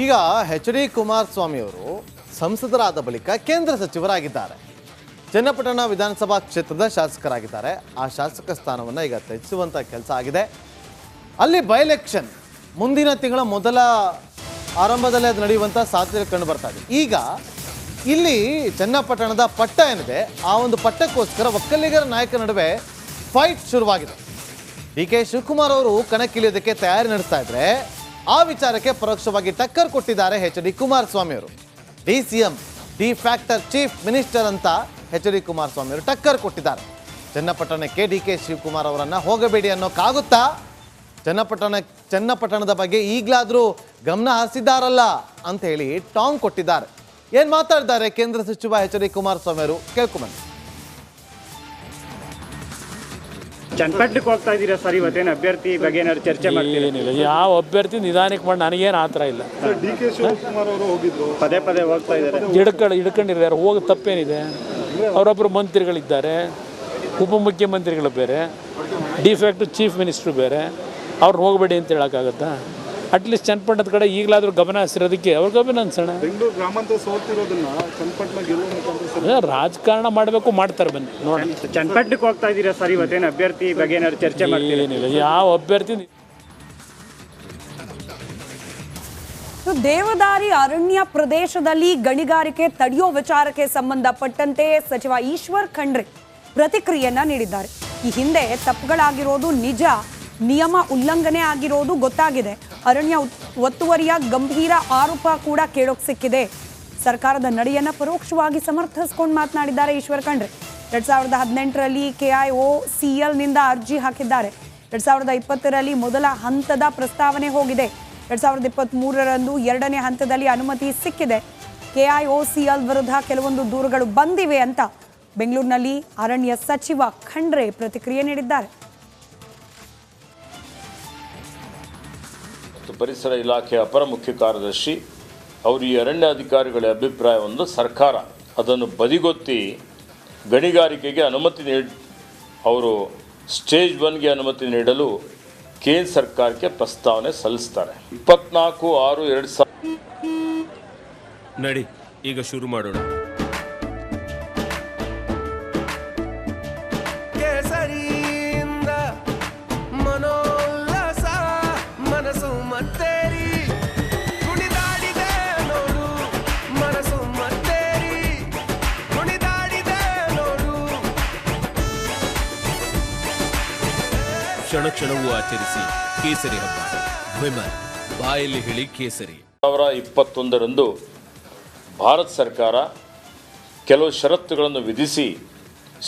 ಈಗ H D Kumaraswamy ಅವರು ಸಂಸದರಾದ ಬಳಿಕ ಕೇಂದ್ರ ಸಚಿವರಾಗಿದ್ದಾರೆ. ಚನ್ನಪಟ್ಟಣ ವಿಧಾನಸಭಾ ಕ್ಷೇತ್ರದ ಶಾಸಕರಾಗಿದ್ದಾರೆ. ಆ ಶಾಸಕ ಸ್ಥಾನವನ್ನು ಈಗ ತ್ಯಜಿಸುವಂಥ ಕೆಲಸ ಆಗಿದೆ. ಅಲ್ಲಿ ಬೈ ಎಲೆಕ್ಷನ್ ಮುಂದಿನ ತಿಂಗಳ ಮೊದಲ ಆರಂಭದಲ್ಲೇ ಅದು ನಡೆಯುವಂಥ ಸಾಧ್ಯತೆ ಕಂಡು ಬರ್ತಾ ಇದೆ. ಈಗ ಇಲ್ಲಿ ಚನ್ನಪಟ್ಟಣದ ಪಟ್ಟ ಏನಿದೆ, ಆ ಒಂದು ಪಟ್ಟಕ್ಕೋಸ್ಕರ ಒಕ್ಕಲಿಗರ ನಾಯಕರ ನಡುವೆ ಫೈಟ್ ಶುರುವಾಗಿದೆ. ಡಿ ಕೆ ಶಿವಕುಮಾರ್ ಅವರು ಕಣಕ್ಕಿಳಿಯೋದಕ್ಕೆ ತಯಾರಿ ನಡೆಸ್ತಾ ಇದ್ರೆ ಆ ವಿಚಾರಕ್ಕೆ ಪರೋಕ್ಷವಾಗಿ ಟಕ್ಕರ್ ಕೊಟ್ಟಿದ್ದಾರೆ ಎಚ್ ಡಿ ಕುಮಾರಸ್ವಾಮಿ ಅವರು D C M de facto chief minister ಅಂತ ಎಚ್ ಡಿ ಕುಮಾರಸ್ವಾಮಿ ಅವರು ಟಕ್ಕರ್ ಕೊಟ್ಟಿದ್ದಾರೆ. ಚನ್ನಪಟ್ಟಣಕ್ಕೆ ಡಿ ಕೆ ಶಿವಕುಮಾರ್ ಅವರನ್ನು ಹೋಗಬೇಡಿ ಅನ್ನೋಕ್ಕಾಗುತ್ತಾ ಚನ್ನಪಟ್ಟಣ, ಚನ್ನಪಟ್ಟಣದ ಬಗ್ಗೆ ಈಗಲಾದರೂ ಗಮನ ಹರಿಸಿದ್ದಾರಲ್ಲ ಅಂತ ಹೇಳಿ ಟಾಂಗ್ ಕೊಟ್ಟಿದ್ದಾರೆ. ಏನು ಮಾತಾಡಿದ್ದಾರೆ ಕೇಂದ್ರ ಸಚಿವ ಎಚ್ ಡಿ ಕುಮಾರಸ್ವಾಮಿ ಅವರು ಕೇಳ್ಕೊಂಬನ್ನಿ ಚನ್ನಪಟ್ಟಣಕ್ಕೆ ಹೋಗ್ತಾ ಇದ್ದೀರಾ ಸರ್ ಇವತ್ತೇನು ಅಭ್ಯರ್ಥಿ ಬಗ್ಗೆ ಏನಾದ್ರು ಚರ್ಚೆ ಮಾಡ್ತೀರಾ? ಏನಿಲ್ಲ ಯಾವ ಅಭ್ಯರ್ಥಿ ನಿಧಾನಕ್ಕೆ ಮಾಡಿ ನನಗೇನು ಆ ಥರ ಇಲ್ಲ. ಡಿ ಕೆ ಶಿವಕುಮಾರ್ ಅವರು ಹೋಗಿದ್ರು. ಪದೇ ಪದೇ ಹೋಗ್ತಾ ಇದ್ದಾರೆ. ಹಿಡ್ಕೊಂಡು ಹಿಡ್ಕೊಂಡಿದ್ದಾರೆ ಹೋಗಿ ತಪ್ಪೇನಿದೆ. ಅವರೊಬ್ಬರು ಮಂತ್ರಿಗಳಿದ್ದಾರೆ ಉಪಮುಖ್ಯಮಂತ್ರಿಗಳು ಬೇರೆ ಡಿಫ್ಯಾಕ್ಟ್ ಚೀಫ್ ಮಿನಿಸ್ಟ್ರು ಬೇರೆ. ಅವ್ರನ್ನ ಹೋಗಬೇಡಿ ಅಂತ ಹೇಳೋಕ್ಕಾಗತ್ತಾ? ಅಟ್ಲೀಸ್ಟ್ ಚನ್ನಪಟ್ಟಣದ ಕಡೆ ಈಗಲಾದರೂ ಗಮನ ಹಸಿರೋದಕ್ಕೆ ಅವ್ರಿಗೆ ಅಭಿನಂದಿಸೋಣ ಬೆಂಗಳೂರು ಗ್ರಾಮಾಂತರ ಸೋತಿರೋದನ್ನ ಚನ್ನಪಟ್ಟಣ ಗೆಲ್ಲುವ ಮುಖಾಂತರ ರಾಜಕಾರಣ ಮಾಡಬೇಕು ಮಾಡ್ತಾರೆ ಬನ್ನಿ. ನೋಡಿ ಚನ್ನಪಟ್ಟಣಕ್ಕೆ ಹೋಗ್ತಾ ಇದ್ದೀರಾ ಸರ್ ಇವತ್ತೇನು ಅಭ್ಯರ್ಥಿ ಬಗ್ಗೆ ಏನಾದ್ರು ಚರ್ಚೆ ಮಾಡ್ತೀರಾ? ಏನಿಲ್ಲ ಯಾವ ಅಭ್ಯರ್ಥಿ ದೇವದಾರಿ ಅರಣ್ಯ ಪ್ರದೇಶದಲ್ಲಿ ಗಣಿಗಾರಿಕೆ ತಡೆಯೋ ವಿಚಾರಕ್ಕೆ ಸಂಬಂಧಪಟ್ಟಂತೆ ಸಚಿವ ಈಶ್ವರ್ ಖಂಡ್ರೆ ಪ್ರತಿಕ್ರಿಯೆಯನ್ನ ನೀಡಿದ್ದಾರೆ. ಈ ಹಿಂದೆ ತಪ್ಪುಗಳಾಗಿರೋದು ನಿಜ ನಿಯಮ ಉಲ್ಲಂಘನೆ ಆಗಿರೋದು ಗೊತ್ತಾಗಿದೆ. ಅರಣ್ಯ ಒತ್ತುವರಿಯ ಗಂಭೀರ ಆರೋಪ ಕೂಡ ಕೇಳೋಕ್ ಸಿಕ್ಕಿದೆ. ಸರ್ಕಾರದ ನಡೆಯನ್ನ ಪರೋಕ್ಷವಾಗಿ ಸಮರ್ಥಿಸಿಕೊಂಡು ಮಾತನಾಡಿದ್ದಾರೆ ಈಶ್ವರ್ ಖಂಡ್ರೆ. ಎರಡ್ ಸಾವಿರದ ಹದಿನೆಂಟರಲ್ಲಿ ಕೆಐಒ ಸಿಎಲ್ನಿಂದ ಅರ್ಜಿ ಹಾಕಿದ್ದಾರೆ. ಎರಡ್ ಸಾವಿರದ ಇಪ್ಪತ್ತರಲ್ಲಿ ಮೊದಲ ಹಂತದ ಪ್ರಸ್ತಾವನೆ ಹೋಗಿದೆ. ಎರಡ್ ಸಾವಿರದ ಇಪ್ಪತ್ತ್ ಮೂರರಂದು ಎರಡನೇ ಹಂತದಲ್ಲಿ ಅನುಮತಿ ಸಿಕ್ಕಿದೆ. ಕೆಐಒಸಿಎಲ್ ವಿರುದ್ಧ ಕೆಲವೊಂದು ದೂರುಗಳು ಬಂದಿವೆ ಅಂತ ಬೆಂಗಳೂರಿನಲ್ಲಿ ಅರಣ್ಯ ಸಚಿವ ಖಂಡ್ರೆ ಪ್ರತಿಕ್ರಿಯೆ ನೀಡಿದ್ದಾರೆ. ಪರಿಸರ ಇಲಾಖೆಯ ಅಪರ ಮುಖ್ಯ ಕಾರ್ಯದರ್ಶಿ, ಅವರು ಈ ಅರಣ್ಯ ಅಧಿಕಾರಿಗಳ ಅಭಿಪ್ರಾಯವನ್ನು ಸರ್ಕಾರ. ಅದನ್ನು ಬದಿಗೊತ್ತಿ ಗಣಿಗಾರಿಕೆಗೆ ಅನುಮತಿ ನೀಡಿ, ಅವರು ಸ್ಟೇಜ್ ಒನ್ಗೆ ಅನುಮತಿ ನೀಡಲು ಕೇಂದ್ರ ಸರ್ಕಾರಕ್ಕೆ ಪ್ರಸ್ತಾವನೆ ಸಲ್ಲಿಸ್ತಾರೆ. ಇಪ್ಪತ್ನಾಲ್ಕು ಆರು ಎರಡು ಸಾವಿರ ನಡಿ, ಈಗ ಶುರು ಮಾಡೋಣ. ಕ್ಷಣ ಕ್ಷಣವೂ ಆಚರಿಸಿ ಕೇಸರಿ ಹಬ್ಬ. ವಿಮಲ್, ಬಾಯಲ್ಲಿ ಹೇಳಿ ಕೇಸರಿ. ಸಾವಿರ ಇಪ್ಪತ್ತೊಂದರಂದು ಭಾರತ ಸರ್ಕಾರ ಕೆಲವು ಷರತ್ತುಗಳನ್ನು ವಿಧಿಸಿ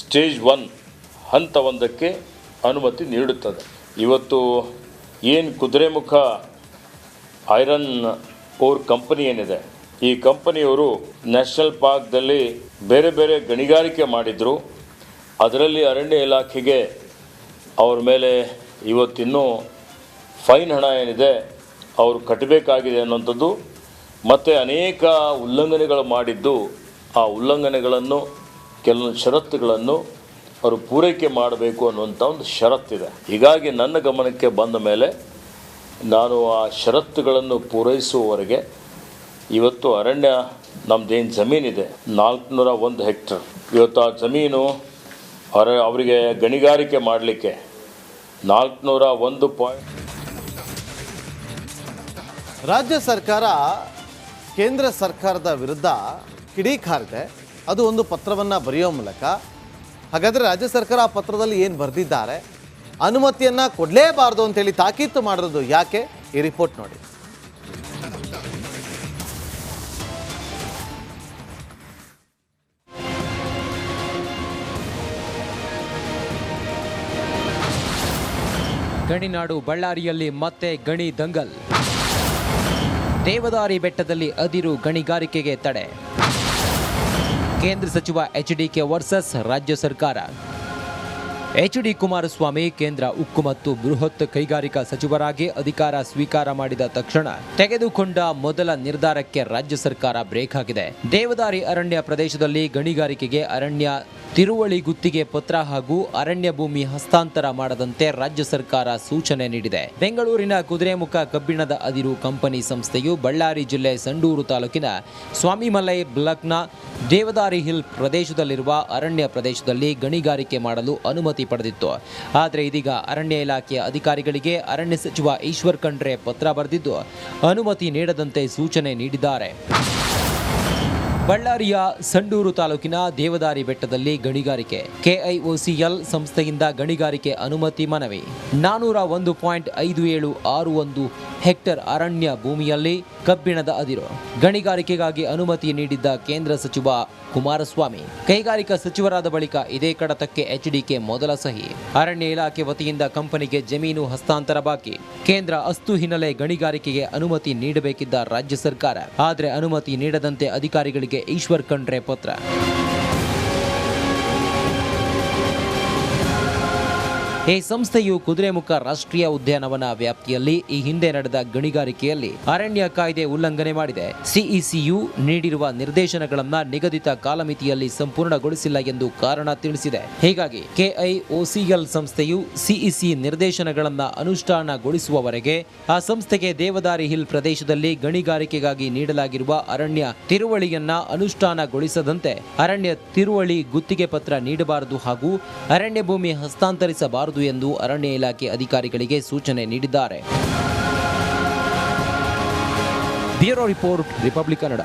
ಸ್ಟೇಜ್ ಒನ್ ಹಂತ ಒಂದಕ್ಕೆ ಅನುಮತಿ ನೀಡುತ್ತದೆ. ಇವತ್ತು ಏನು ಕುದುರೆಮುಖ ಐರನ್ ಓರ್ ಕಂಪನಿ ಏನಿದೆ, ಈ ಕಂಪನಿಯವರು ನ್ಯಾಷನಲ್ ಪಾರ್ಕ್ದಲ್ಲಿ ಬೇರೆ ಬೇರೆ ಗಣಿಗಾರಿಕೆ ಮಾಡಿದರು. ಅದರಲ್ಲಿ ಅರಣ್ಯ ಇಲಾಖೆಗೆ ಅವ್ರ ಮೇಲೆ ಇವತ್ತಿನ್ನೂ ಫೈನ್ ಹಣ ಏನಿದೆ ಅವರು ಕಟ್ಟಬೇಕಾಗಿದೆ ಅನ್ನೋಂಥದ್ದು ಮತ್ತು ಅನೇಕ ಉಲ್ಲಂಘನೆಗಳು ಮಾಡಿದ್ದು ಆ ಉಲ್ಲಂಘನೆಗಳನ್ನು ಕೆಲವೊಂದು ಷರತ್ತುಗಳನ್ನು ಅವರು ಪೂರೈಕೆ ಮಾಡಬೇಕು ಅನ್ನುವಂಥ ಒಂದು ಷರತ್ತಿದೆ. ಹೀಗಾಗಿ ನನ್ನ ಗಮನಕ್ಕೆ ಬಂದ ಮೇಲೆ ನಾನು ಆ ಷರತ್ತುಗಳನ್ನು ಪೂರೈಸುವವರೆಗೆ ಇವತ್ತು ಅರಣ್ಯ ನಮ್ಮದೇನು ಜಮೀನಿದೆ ನಾಲ್ಕುನೂರ ಒಂದು ಹೆಕ್ಟರ್. ಇವತ್ತು ಆ ಜಮೀನು ಅವರ, ಅವರಿಗೆ ಗಣಿಗಾರಿಕೆ ಮಾಡಲಿಕ್ಕೆ ನಾಲ್ಕುನೂರ ಒಂದು ಪಾಯಿಂಟ್ ರಾಜ್ಯ ಸರ್ಕಾರ, ಕೇಂದ್ರ ಸರ್ಕಾರದ ವಿರುದ್ಧ ಕಿಡಿಕಾರಿದೆ ಅದು ಒಂದು ಪತ್ರವನ್ನು ಬರೆಯೋ ಮೂಲಕ. ಹಾಗಾದರೆ ರಾಜ್ಯ ಸರ್ಕಾರ ಆ ಪತ್ರದಲ್ಲಿ ಏನು ಬರೆದಿದ್ದಾರೆ? ಅನುಮತಿಯನ್ನು ಕೊಡಲೇಬಾರ್ದು ಅಂತೇಳಿ ತಾಕೀತು ಮಾಡಿರೋದು ಯಾಕೆ? ಈ ರಿಪೋರ್ಟ್ ನೋಡಿ. ಗಣಿನಾಡು ಬಳ್ಳಾರಿಯಲ್ಲಿ ಮತ್ತೆ ಗಣಿ ದಂಗಲ್. ದೇವದಾರಿ ಬೆಟ್ಟದಲ್ಲಿ ಅದಿರು ಗಣಿಗಾರಿಕೆಗೆ ತಡೆ. ಕೇಂದ್ರ ಸಚಿವ ಎಚ್ ಡಿಕೆ ವರ್ಸಸ್, ರಾಜ್ಯ ಸರ್ಕಾರ. ಎಚ್ ಡಿ ಕುಮಾರಸ್ವಾಮಿ ಕೇಂದ್ರ ಉಕ್ಕು ಮತ್ತು ಬೃಹತ್ ಕೈಗಾರಿಕಾ ಸಚಿವರಾಗಿ ಅಧಿಕಾರ ಸ್ವೀಕಾರ ಮಾಡಿದ ತಕ್ಷಣ ತೆಗೆದುಕೊಂಡ ಮೊದಲ ನಿರ್ಧಾರಕ್ಕೆ ರಾಜ್ಯ ಸರ್ಕಾರ ಬ್ರೇಕ್ ಹಾಕಿದೆ ದೇವದಾರಿ ಅರಣ್ಯ ಪ್ರದೇಶದಲ್ಲಿ ಗಣಿಗಾರಿಕೆಗೆ ಅರಣ್ಯ ತಿರುವಳಿ ಗುತ್ತಿಗೆ ಪತ್ರ ಹಾಗೂ ಅರಣ್ಯ ಭೂಮಿ ಹಸ್ತಾಂತರ ಮಾಡದಂತೆ ರಾಜ್ಯ ಸರ್ಕಾರ ಸೂಚನೆ ನೀಡಿದೆ. ಬೆಂಗಳೂರಿನ ಕುದುರೆಮುಖ ಕಬ್ಬಿಣದ ಅದಿರು ಕಂಪನಿ ಸಂಸ್ಥೆಯು ಬಳ್ಳಾರಿ ಜಿಲ್ಲೆ ಸಂಡೂರು ತಾಲೂಕಿನ ಸ್ವಾಮಿಮಲೈ ಬ್ಲಾಕ್ನ ದೇವದಾರಿ ಹಿಲ್ ಪ್ರದೇಶದಲ್ಲಿರುವ ಅರಣ್ಯ ಪ್ರದೇಶದಲ್ಲಿ ಗಣಿಗಾರಿಕೆ ಮಾಡಲು ಅನುಮತಿ ಪಡೆದಿತ್ತು. ಆದರೆ ಇದೀಗ ಅರಣ್ಯ ಇಲಾಖೆಯ ಅಧಿಕಾರಿಗಳಿಗೆ ಅರಣ್ಯ ಸಚಿವ ಈಶ್ವರ್ ಖಂಡ್ರೆ ಪತ್ರ ಬರೆದಿದ್ದು ಅನುಮತಿ ನೀಡದಂತೆ ಸೂಚನೆ ನೀಡಿದ್ದಾರೆ. ಬಳ್ಳಾರಿಯ ಸಂಡೂರು ತಾಲೂಕಿನ ದೇವದಾರಿ ಬೆಟ್ಟದಲ್ಲಿ ಗಣಿಗಾರಿಕೆ. ಕೆಐಒಸಿಎಲ್ ಸಂಸ್ಥೆಯಿಂದ ಗಣಿಗಾರಿಕೆ ಅನುಮತಿ ಮನವಿ. ನಾನೂರ ಒಂದು ಪಾಯಿಂಟ್ ಐದು ಏಳು ಆರು ಒಂದು ಹೆಕ್ಟರ್ ಅರಣ್ಯ ಭೂಮಿಯಲ್ಲಿ ಕಬ್ಬಿಣದ ಅದಿರು. ಗಣಿಗಾರಿಕೆಗಾಗಿ ಅನುಮತಿ ನೀಡಿದ್ದ ಕೇಂದ್ರ ಸಚಿವ ಕುಮಾರಸ್ವಾಮಿ. ಕೈಗಾರಿಕಾ ಸಚಿವರಾದ ಬಳಿಕ ಇದೇ ಕಡತಕ್ಕೆ ಎಚ್ಡಿಕೆ ಮೊದಲ ಸಹಿ. ಅರಣ್ಯ ಇಲಾಖೆ ವತಿಯಿಂದ ಕಂಪನಿಗೆ ಜಮೀನು ಹಸ್ತಾಂತರ ಬಾಕಿ. ಕೇಂದ್ರ ಅಸ್ತು ಹಿನ್ನೆಲೆ ಗಣಿಗಾರಿಕೆಗೆ ಅನುಮತಿ ನೀಡಬೇಕಿದ್ದ ರಾಜ್ಯ ಸರ್ಕಾರ. ಆದರೆ ಅನುಮತಿ ನೀಡದಂತೆ ಅಧಿಕಾರಿಗಳಿಗೆ ಈಶ್ವರ್ ಖಂಡ್ರೆ ಪತ್ರ. ಈ ಸಂಸ್ಥೆಯು ಕುದುರೆಮುಖ ರಾಷ್ಟ್ರೀಯ ಉದ್ಯಾನವನ ವ್ಯಾಪ್ತಿಯಲ್ಲಿ ಈ ಹಿಂದೆ ನಡೆದ ಗಣಿಗಾರಿಕೆಯಲ್ಲಿ ಅರಣ್ಯ ಕಾಯ್ದೆ ಉಲ್ಲಂಘನೆ ಮಾಡಿದೆ. ಸಿಇಸಿಯು ನೀಡಿರುವ ನಿರ್ದೇಶನಗಳನ್ನು ನಿಗದಿತ ಕಾಲಮಿತಿಯಲ್ಲಿ ಸಂಪೂರ್ಣಗೊಳಿಸಿಲ್ಲ ಎಂದು ಕಾರಣ ತಿಳಿಸಿದೆ. ಹೀಗಾಗಿ ಕೆಐಒಸಿಎಲ್ ಸಂಸ್ಥೆಯು ಸಿಇಸಿ ನಿರ್ದೇಶನಗಳನ್ನು ಅನುಷ್ಠಾನಗೊಳಿಸುವವರೆಗೆ ಆ ಸಂಸ್ಥೆಗೆ ದೇವದಾರಿ ಹಿಲ್ ಪ್ರದೇಶದಲ್ಲಿ ಗಣಿಗಾರಿಕೆಗಾಗಿ ನೀಡಲಾಗಿರುವ ಅರಣ್ಯ ತಿರುವಳಿಯನ್ನ ಅನುಷ್ಠಾನಗೊಳಿಸದಂತೆ ಅರಣ್ಯ ತಿರುವಳಿ ಗುತ್ತಿಗೆ ಪತ್ರ ನೀಡಬಾರದು ಹಾಗೂ ಅರಣ್ಯ ಭೂಮಿ ಹಸ್ತಾಂತರಿಸಬಾರದು ಎಂದು ಅರಣ್ಯ ಇಲಾಖೆ ಅಧಿಕಾರಿಗಳಿಗೆ ಸೂಚನೆ ನೀಡಿದ್ದಾರೆ. Bureau report Republic Kannada.